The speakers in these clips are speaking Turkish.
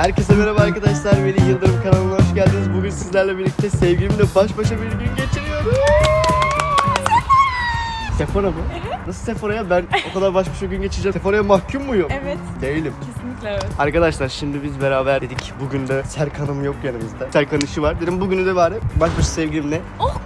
Herkese merhaba arkadaşlar. Melih Yıldırım kanalına hoş geldiniz. Bugün sizlerle birlikte sevgilimle baş başa bir gün geçiriyoruz. Sephora mı? Nasıl Sephora'ya? Ben o kadar baş başa gün geçireceğim. Sephora'ya mahkum muyum? Evet, Değilim. kesinlikle evet. Arkadaşlar şimdi biz beraber dedik. Bugün de Serkan'ım yok yanımızda. Serkan'ın işi var. Dedim bugünü de bari baş başa sevgilimle. Oh.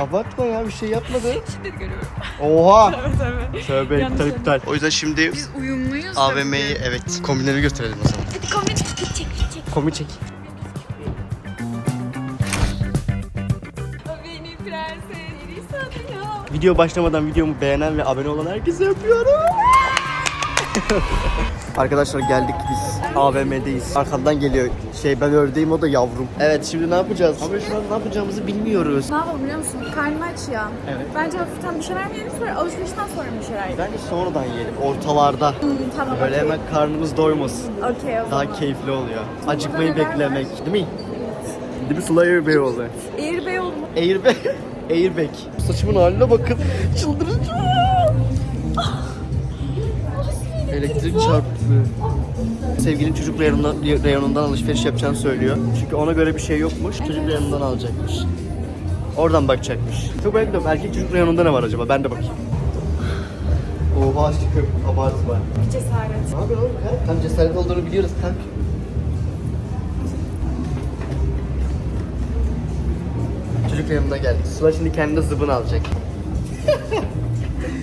Abartma ya bir şey yapmadı. Şimdi görüyorum. Oha! Evet evet. Tövbe Yanlış iptal yaptım. iptal. O yüzden şimdi Biz uyumluyuz. da AVM'yi bir de. evet kombinleri gösterelim o zaman. Hadi kombin çek çek çek. Kombi çek. O sanıyor. Video başlamadan videomu beğenen ve abone olan herkese öpüyorum. Arkadaşlar geldik biz. AVM'deyiz. Arkamdan geliyor. Şey ben ördeyim o da yavrum. Evet şimdi ne yapacağız? Ama şu an ne yapacağımızı bilmiyoruz. Ne yapalım biliyor musun? Karnım aç ya. Evet. Bence hafiften bir şeyler mi yiyelim sonra alışverişten sonra bir şeyler yiyelim. Bence sonradan yiyelim. Ortalarda. Hmm, tamam Böyle okey. hemen karnımız doymasın. Okey o zaman. Daha keyifli oluyor. Acıkmayı neler beklemek. Değil mi? Değil mi Sıla Airbag oldu. Airbag oldu mu? Airbag. Airbag. Saçımın haline bakın. Çıldıracağım. Elektrik çarptı. Sevgilin çocuk reyonundan, reyonundan alışveriş yapacağını söylüyor. Çünkü ona göre bir şey yokmuş. Çocuk reyonundan alacakmış. Oradan bakacakmış. Çok merak ediyorum. Erkek çocuk reyonunda ne var acaba? Ben de bakayım. Oha aşkım. Abartma. Cesaret. Ne yapıyorsun oğlum? Kalk. Tam cesaret olduğunu biliyoruz. Kalk. Çocuk yanımda geldik. Sıla şimdi kendine zıbın alacak.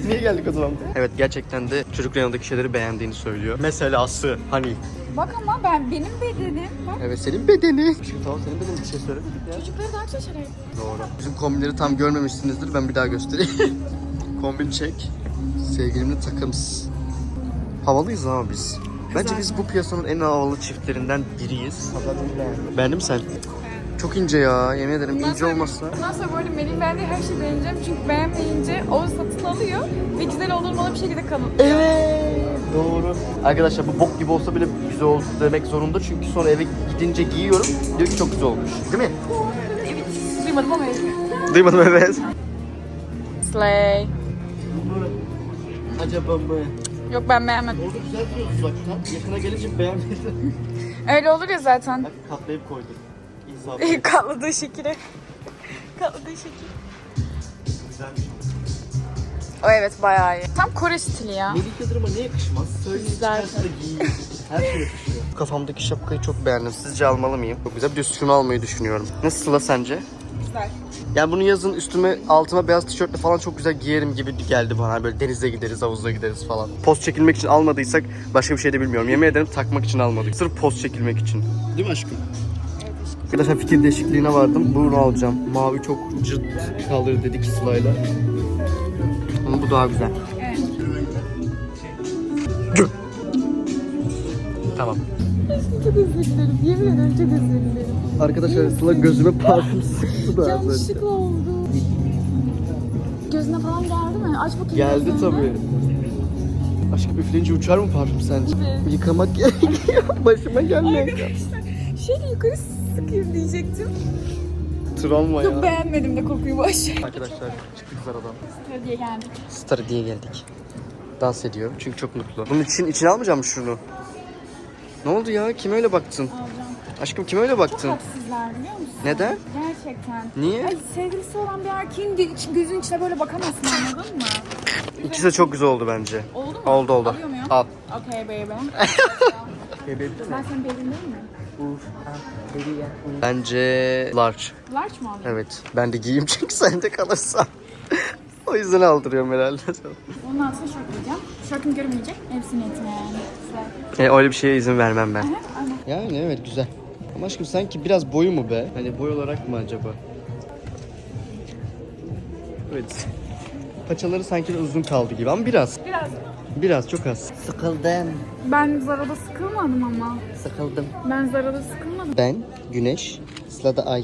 Niye geldik o zaman? Evet gerçekten de çocuk yanındaki şeyleri beğendiğini söylüyor. Meselası hani. Bak ama ben benim bedenim. Bak Evet senin bedeni. Şimdi tamam senin bedenin bir şey söylemedik ya. çocuklara daha şeyler Doğru. Bizim kombinleri tam görmemişsinizdir. Ben bir daha göstereyim. Kombin çek. Sevgilimle takımız. Havalıyız ama biz. Bence biz bu piyasanın en havalı çiftlerinden biriyiz. Beğendin mi sen? Çok ince ya. Yemin ederim ince olmazsa. Bundan sonra arada Melih beğendiği her şeyi beğeneceğim. Çünkü beğenmeyince o satın alıyor ve güzel olur mu ona bir şekilde kanıt. Evet. Doğru. Arkadaşlar bu bok gibi olsa bile güzel oldu demek zorunda. Çünkü sonra eve gidince giyiyorum. Diyor ki çok güzel olmuş. Değil mi? Evet. Duymadım ama evet. Duymadım evet. Slay. Acaba mı? Yok ben beğenmedim. Orada güzel duruyordu uzaktan. Yakına gelince beğenmedim. Öyle olur ya zaten. Bak katlayıp koydum. İnsaf. Katladığı şekilde. Katladığı şekil. Güzelmiş. O evet bayağı iyi. Tam Kore stili ya. Melih Yıldırım'a ne yakışmaz? Söyle Güzel. da giyin. Her şey yakışıyor. Kafamdaki şapkayı çok beğendim. Sizce almalı mıyım? Çok güzel. Bir de şunu almayı düşünüyorum. Nasıl Sıla sence? Güzel. Yani bunu yazın üstüme altıma beyaz tişörtle falan çok güzel giyerim gibi geldi bana. Böyle denize gideriz, havuzda gideriz falan. Poz çekilmek için almadıysak başka bir şey de bilmiyorum. Yemin ederim takmak için almadık. Sırf poz çekilmek için. Değil mi aşkım? Arkadaşlar fikir değişikliğine vardım. Bunu alacağım. Mavi çok cırt kalır dedik Sıla'yla. Ama bu daha güzel. Evet. Tamam. Çok özür dilerim. Yemin ederim çok özür dilerim. Arkadaşlar Sıla gözüme parfüm sıktı da az önce. Yanlışlıkla oldu. Gözüne falan geldi mi? Aç bakayım. Geldi gözlerini. tabii. Aşkım üfleyince uçar mı parfüm sence? Evet. Yıkamak gerekiyor. Başıma gelmek. Arkadaşlar şöyle yukarı sıkayım diyecektim. Travma Çok ya. beğenmedim de kokuyu boş. Arkadaşlar çıktık Zara'dan. Sıra diye geldik. Star diye geldik. Dans ediyor çünkü çok mutlu. Bunun için içine almayacağım şunu. Ne oldu ya? Kime öyle baktın? Alacağım. Aşkım kime öyle Çok baktın? haksızlar biliyor musun? Neden? Gerçekten. Niye? Ay, sevgilisi olan bir erkeğin gö- gözün içine böyle bakamazsın anladın mı? İkisi de çok güzel oldu bence. Oldu mu? Oldu oldu. Alıyor muyum? Al. Okay baby. ben senin babyn değil mi? Bence large. Large mı aldın? Evet. Ben de giyeyim çünkü sende kalırsa. o yüzden aldırıyorum herhalde. Onun altına şort giyeceğim. Şortum görünmeyecek. Hepsi niyetine yani. E, öyle bir şeye izin vermem ben. Aha, aynen. Yani evet güzel. Ama aşkım sanki biraz boyu mu be? Hani boy olarak mı acaba? Evet. Paçaları sanki de uzun kaldı gibi ama biraz. Biraz. Biraz çok az. Sıkıldım. Ben Zara'da sıkılmadım ama. Sıkıldım. Ben Zara'da sıkılmadım. Ben Güneş, Sıla'da Ay.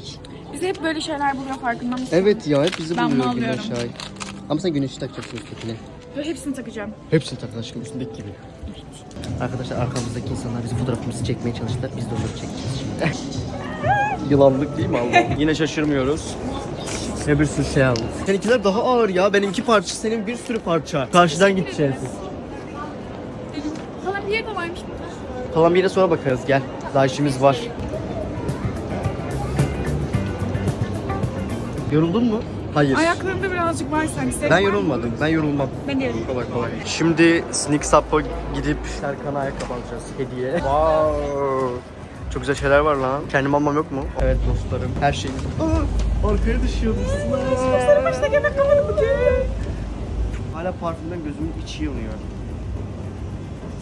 Bize hep böyle şeyler buluyor farkında mısın? Evet ya hep bizi Ben bunu buluyor Güneş alıyorum. Ay. Ama sen Güneş'i takacaksın üsttekine. Ve hepsini takacağım. Hepsini takın aşkım üstündeki gibi. Arkadaşlar arkamızdaki insanlar bizim fotoğrafımızı çekmeye çalıştılar. Biz de onları çekeceğiz şimdi. Yılanlık değil mi Allah? Yine şaşırmıyoruz. Ve bir sürü şey aldık. Seninkiler daha ağır ya. Benim iki parça, senin bir sürü parça. Karşıdan gideceğiz. Sana bir yer de varmış. Falan bir yere sonra bakarız gel. Daha işimiz var. Yoruldun mu? Hayır. Ayaklarımda birazcık var sanki. Ben yorulmadım. Ben yorulmam. Ben de yorulmadım. Kolay kolay. Şimdi Sneak Sap'a gidip Serkan'a ayakkabı alacağız hediye. Wow. Çok güzel şeyler var lan. Kendim almam yok mu? Evet dostlarım. Her şey. Aa, arkaya düşüyordum. Başına gelmek kafanı bugün. Hala parfümden gözümün içi yanıyor.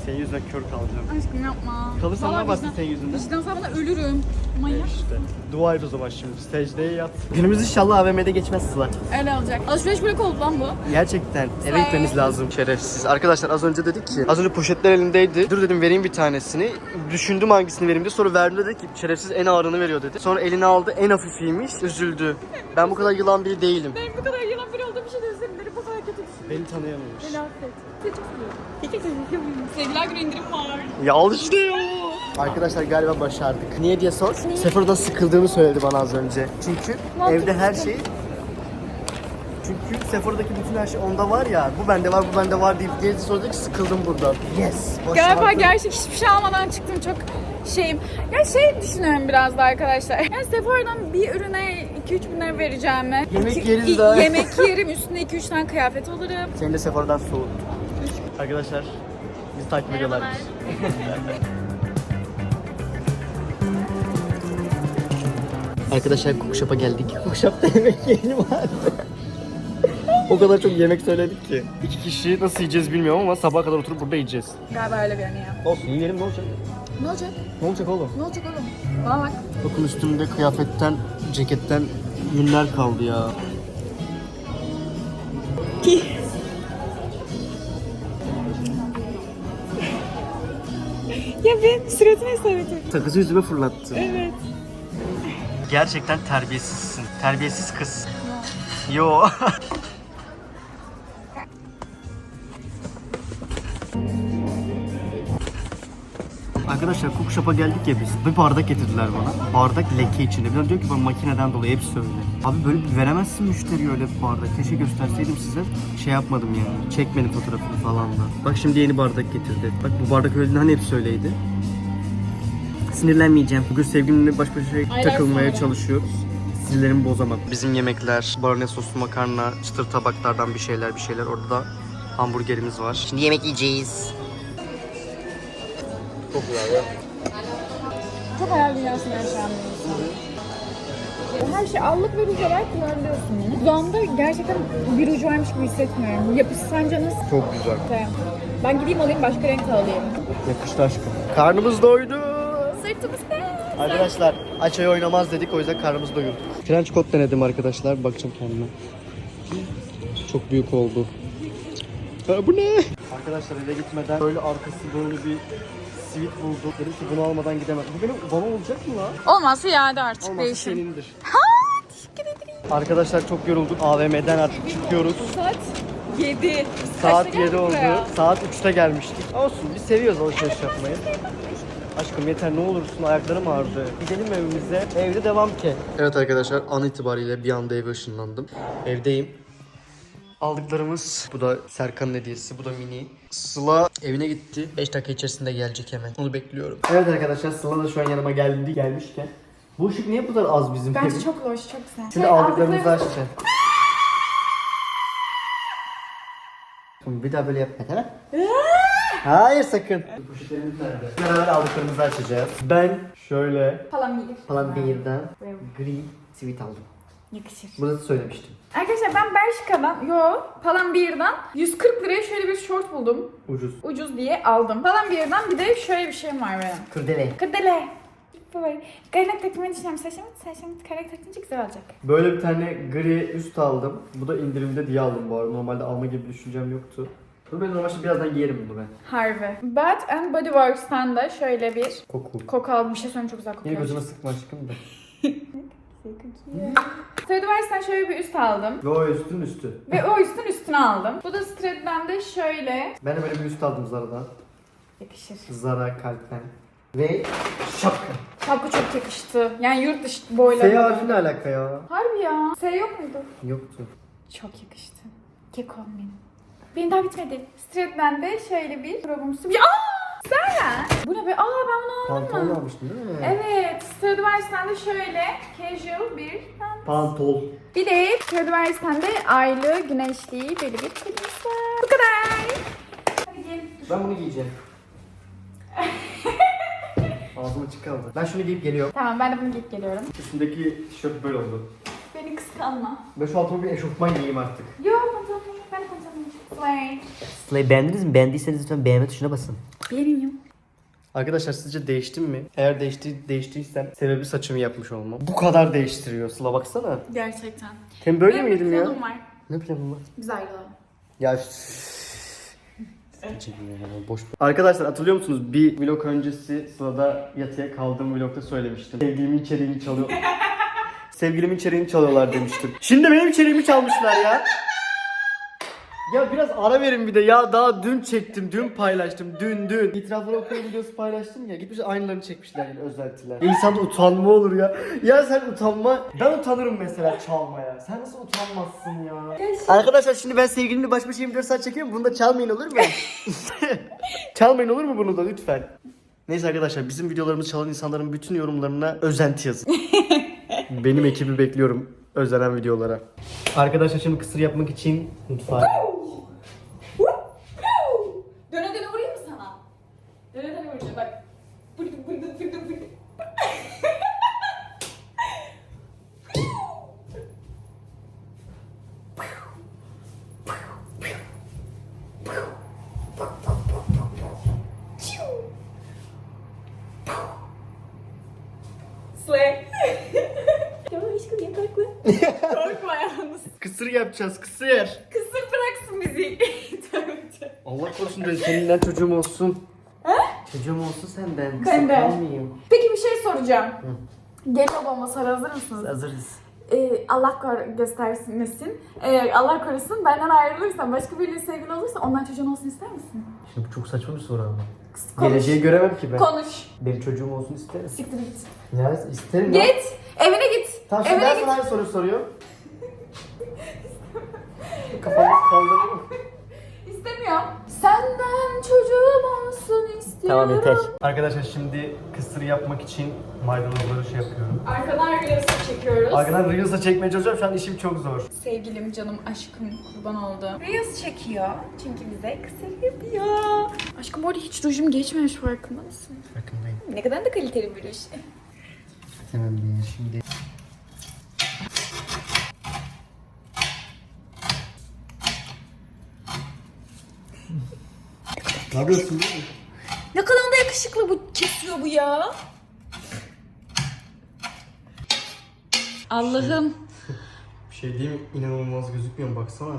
Senin yüzünden kör kalacağım. Aşkım yapma. Kalırsan ne Vallahi yaparsın vicdan- senin yüzünden? Vicdan bana ölürüm. Manyak. İşte. Dua et o zaman şimdi. Secdeye yat. Günümüz inşallah AVM'de geçmez Sıla. Öyle olacak. Alışveriş blok oldu lan bu. Gerçekten eve gitmemiz lazım. Şerefsiz. Arkadaşlar az önce dedik ki az önce poşetler elindeydi. Dur dedim vereyim bir tanesini. Düşündüm hangisini vereyim diye. Sonra verdim dedi ki şerefsiz en ağırını veriyor dedi. Sonra eline aldı en hafifiymiş. Üzüldü. Ben bu kadar yılan biri değilim. Benim bu kadar yılan biri olduğum kadar kötü düşünüyorum. Beni tanıyamamış. Beni affet. Sevgiler günü indirim var. Ya işte ya. Arkadaşlar galiba başardık. Niye diye sor. Sefero'dan sıkıldığını söyledi bana az önce. Çünkü evde her şey çünkü Sephora'daki bütün her şey onda var ya, bu bende var, bu bende var deyip dedi ki sıkıldım buradan. Yes, Galiba gerçek hiçbir şey almadan çıktım çok şeyim. Ya şey düşünüyorum biraz da arkadaşlar. Yani Sephora'dan bir ürüne 2-3 bin lira vereceğime. Yemek iki- yeriz i- daha. Yemek yerim üstüne 2-3 tane kıyafet alırım. Seni de Sephora'dan soğuttum. Arkadaşlar, bizi takip ediyorlar. Arkadaşlar Cookshop'a geldik. Cookshop'ta yemek yiyelim vardı. o kadar çok yemek söyledik ki. İki kişi nasıl yiyeceğiz bilmiyorum ama sabaha kadar oturup burada yiyeceğiz. Galiba öyle görünüyor. Olsun yiyelim ne olacak? Ne olacak? Ne olacak oğlum? Ne olacak oğlum? Bana bak. Bakın üstümde kıyafetten, ceketten yünler kaldı ya. Ya ben suratına sevdim. Sakızı yüzüme fırlattı. Evet. Gerçekten terbiyesizsin. Terbiyesiz kız. Yo. Arkadaşlar shop'a geldik ya biz. Bir bardak getirdiler bana. Bardak leke içinde. Bir diyor ki ben makineden dolayı hepsi öyle. Abi böyle bir veremezsin müşteriye öyle bir bardak. Keşke gösterseydim size. Şey yapmadım yani. Çekmedim fotoğrafını falan da. Bak şimdi yeni bardak getirdi. Bak bu bardak öyle hani hepsi öyleydi. Sinirlenmeyeceğim. Bugün sevgilimle baş başa takılmaya sonra. çalışıyoruz. Sinirlerimi bozamam. Bizim yemekler, barone soslu makarna, çıtır tabaklardan bir şeyler bir şeyler. Orada da hamburgerimiz var. Şimdi yemek yiyeceğiz. Çok güzel ya. Çok hayal dünyasında yaşayan bir Her şey allık ve ruj olarak kullanabiliyorsun bunu. Dudağımda gerçekten bir ruj varmış gibi hissetmiyorum. Yapısı sence nasıl? Çok güzel. Ben gideyim alayım başka renk alayım. Yakıştı aşkım. Karnımız doydu. Sırtımız ne? Arkadaşlar aç ay oynamaz dedik o yüzden karnımızı doyurduk. French coat denedim arkadaşlar. Bakacağım kendime. Çok büyük oldu. Ha, bu ne? Arkadaşlar eve gitmeden böyle arkası böyle bir sweet bulduk. Dedim ki bunu almadan gidemem. Bu benim bana olacak mı lan? Olmazsa iade artık Olmazsa değişim. senindir. Arkadaşlar çok yorulduk. AVM'den artık çıkıyoruz. Saat 7. Saat 7 oldu. Saat 3'te gelmiştik. Olsun biz seviyoruz alışveriş yapmayı. Aşkım yeter ne olursun ayaklarım ağrıdı. Gidelim evimize. Evde devam ki. Evet arkadaşlar an itibariyle bir anda eve ışınlandım. Evdeyim. Aldıklarımız bu da Serkan'ın hediyesi, bu da mini. Sıla evine gitti. 5 dakika içerisinde gelecek hemen. Onu bekliyorum. Evet arkadaşlar Sıla da şu an yanıma geldi gelmişken. Bu ışık niye bu kadar az bizim Bence çok loş, çok güzel. Şimdi Şey, aldıklarımızı aldıklarımız- açacağız. Bir daha böyle yapma tamam Hayır sakın. Poşetlerimiz nerede? Beraber aldıklarımızı açacağız. Ben şöyle Falan gelir. falan bir yerden gri sweet aldım. Yakışır. Bunu da söylemiştim. Arkadaşlar ben Bershka'dan, yo Palanbir'den 140 liraya şöyle bir short buldum. Ucuz. Ucuz diye aldım. Palanbir'den bir de şöyle bir şeyim var benim. Kırdele. Kırdele. Böyle kaynak takmayı düşünüyorum. Saçımı, saçımı kaynak takınca güzel olacak. Böyle bir tane gri üst aldım. Bu da indirimde diye aldım bu arada. Normalde alma gibi bir düşüncem yoktu. Bunu ben normalde birazdan giyerim bunu ben. Harbi. Bath and Body Works'tan da şöyle bir Koku. koku aldım. Bir şey söyleyeyim çok güzel Yine kokuyor. gözüme sıkma aşkım da. Stradivarius'tan şöyle bir üst aldım. Ve o üstün üstü. Ve o üstün üstüne aldım. Bu da Strad'dan de şöyle Ben de böyle bir üst aldım Zara'dan. yakışır. Zara kalpten. Ve şapka. Şapka çok yakıştı. Yani yurt dışı boyları. S harfi ne alaka ya? Harbi ya. S yok muydu? Yoktu. Çok yakıştı. Kekom benim. Benim daha bitmedi. Strad'dan de şöyle bir robumsu bir... Aa! Zara! Bu ne be? Aa Pantolon almıştın değil mi? Evet, Stradivarius'tan de şöyle casual bir Pantol. Bir de Stradivarius'tan de aylı güneşli böyle bir var. Bu kadar. Hadi gelin. Ben bunu giyeceğim. Ağzım açık kaldı. Ben şunu giyip geliyorum. Tamam ben de bunu giyip geliyorum. Üstündeki tişört böyle oldu. Beni kıskanma. Ben şu altıma bir eşofman giyeyim artık. Yok pantolon. Ben de pantolon Slay. Slay'i beğendiniz mi? Beğendiyseniz lütfen beğenme tuşuna basın. Beğeniyorum. Arkadaşlar sizce değiştim mi? Eğer değişti, değiştiysem sebebi saçımı yapmış olmam. Bu kadar değiştiriyor Sıla baksana. Gerçekten. Hem böyle Benim miydim ya? var. Ne planım var? Biz ayrılalım. Ya boş. Arkadaşlar hatırlıyor musunuz? Bir vlog öncesi Sıla'da yatıya kaldığım vlogda söylemiştim. Sevgilimin içeriğini çalıyor. Sevgilimin içeriğini çalıyorlar demiştim. Şimdi benim içeriğimi çalmışlar ya. Ya biraz ara verin bir de ya daha dün çektim, dün paylaştım, dün dün. İtirafları okuma videosu paylaştım ya, gitmiş aynılarını çekmişler yani özentiler. İnsanda utanma olur ya. Ya sen utanma, ben utanırım mesela çalmaya. Sen nasıl utanmazsın ya? Arkadaşlar şimdi ben sevgilimle baş başa 24 saat çekiyorum, bunu da çalmayın olur mu? çalmayın olur mu bunu da lütfen? Neyse arkadaşlar bizim videolarımızı çalan insanların bütün yorumlarına özenti yazın. Benim ekibi bekliyorum özenen videolara. Arkadaşlar şimdi kısır yapmak için mutfağa yapacağız kısır. Kısır bıraksın bizi. Allah korusun ben seninle çocuğum olsun. Çocuğum olsun senden. Kısır Benden. kalmayayım. Peki bir şey soracağım. Gelin babama soru hazır mısınız? Hazırız. Ee, Allah kor- göstermesin. Ee, Allah korusun benden ayrılırsan, başka biriyle sevgili olursa ondan çocuğun olsun ister misin? Şimdi bu çok saçma bir soru ama. Konuş. Geleceği göremem ki ben. Konuş. Benim çocuğum olsun isterim. Siktir git. Ya isterim ya. Git. Evine git. Tamam şimdi Evine ben git. sana soru soruyorum. Kafamı kaldırdım. İstemiyorum. Senden çocuğum olsun istiyorum. Arkadaşlar şimdi kısır yapmak için maydanozları şey yapıyorum. Arkadan reels çekiyoruz. Arkadan Reels'a çekmeye çalışıyorum şu an işim çok zor. Sevgilim, canım, aşkım kurban oldu. Reels çekiyor. Çünkü bize kısır yapıyor. Aşkım bu arada hiç rujum geçmemiş farkında mısın? Farkındayım. Ne kadar da kaliteli bir ruj. Tamam şimdi. Ne yapıyorsun? Ne kadar da yakışıklı bu kesiyor bu ya. Allah'ım Bir şey diyeyim mi? İnanılmaz gözükmüyor mu? Baksana.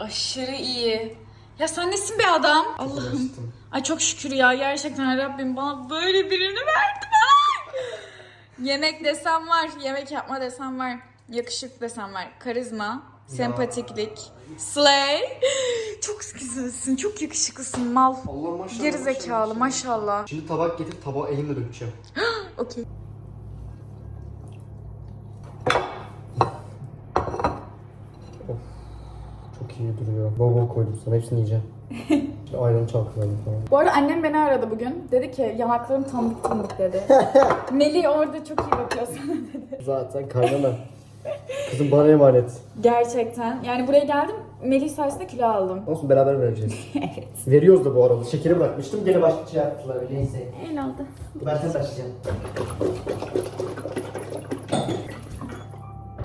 aşırı iyi. Ya sen nesin be adam? Allah'ım. Uğraştım. Ay çok şükür ya gerçekten Rabbim bana böyle birini verdi bana. Yemek desem var, yemek yapma desem var, yakışık desem var, karizma, sempatiklik, slay. Çok güzelsin, çok yakışıklısın mal. Allah maşallah. Geri zekalı maşallah. Şimdi tabak getir tabağı elimle dökeceğim. Okey. Çok iyi duruyor. Bol bol koydum sana hepsini yiyeceğim. Şimdi ayranı çalkaladım falan. Bu arada annem beni aradı bugün. Dedi ki yanaklarım tanıdık tanıdık dedi. Melih orada çok iyi bakıyor sana dedi. Zaten kaynana. Kızım bana emanet. Gerçekten. Yani buraya geldim. Melih sayesinde kilo aldım. Olsun beraber vereceğiz. evet. Veriyoruz da bu arada. Şekeri bırakmıştım. Gene başka şey yaptılar. Neyse. El aldı. Ben sen başlayacağım.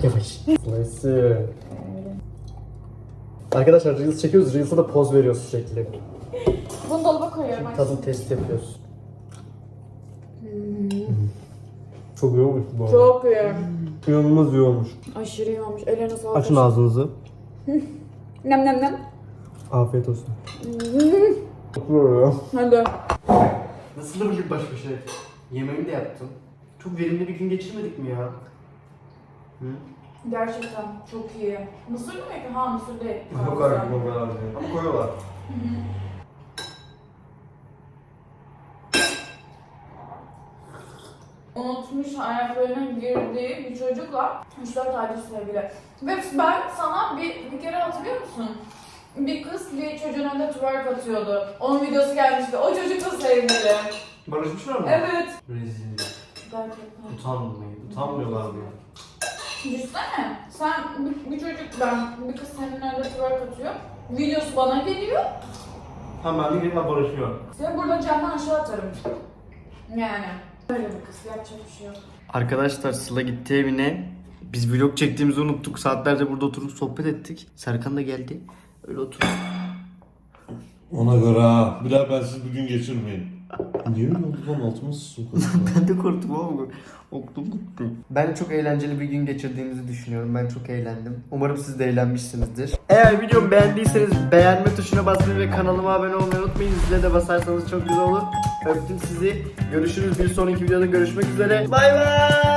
Yavaş. Nasıl? Arkadaşlar Reels çekiyoruz. Reels'a da poz veriyoruz sürekli. Bunu dolaba koyuyorum. aşkım. Tadım testi yapıyoruz. Çok iyi olmuş bu arada. Çok iyi. İnanılmaz iyi olmuş. Aşırı iyi olmuş. Ellerine sağlık. Açın ağzınızı. Nem nem nem. Afiyet olsun. Hadi. Nasıl da bir baş başa yemeğimi de yaptım. Çok verimli bir gün geçirmedik mi ya? Hı? Gerçekten çok iyi. Mısır mı ki? Ha mısır değil. Yok artık o kadar değil. Ama koyuyorlar. Unutmuş ayaklarına girdiği bir çocukla 3-4 aydır sevgili. Ve ben sana bir, bir kere hatırlıyor musun? Bir kız bir çocuğun önünde twerk atıyordu. Onun videosu gelmişti. O çocukla sevgili. Barışmışlar mı? Evet. Rezil. Gerçekten. Utanmayın. Utanmıyorlar mı? Düşünsene. Sen bir, bir çocuk ben, bir kız senin önünde twerk atıyor. Videosu bana geliyor. Hemen bir barışıyor. Seni burada camdan aşağı atarım. Yani. Öyle bir kız. Yapacak bir şey yok. Arkadaşlar Sıla gitti evine. Biz vlog çektiğimizi unuttuk. Saatlerce burada oturup sohbet ettik. Serkan da geldi. Öyle oturup. Ona göre ha. Bilal ben siz bugün geçirmeyin. Niye öyle oldu lan altıma sıçtım ben de korktum ama oktum gitti. Ben çok eğlenceli bir gün geçirdiğimizi düşünüyorum. Ben çok eğlendim. Umarım siz de eğlenmişsinizdir. Eğer videomu beğendiyseniz beğenme tuşuna basmayı ve kanalıma abone olmayı unutmayın. Zile de basarsanız çok güzel olur. Öptüm sizi. Görüşürüz bir sonraki videoda görüşmek üzere. Bay bay.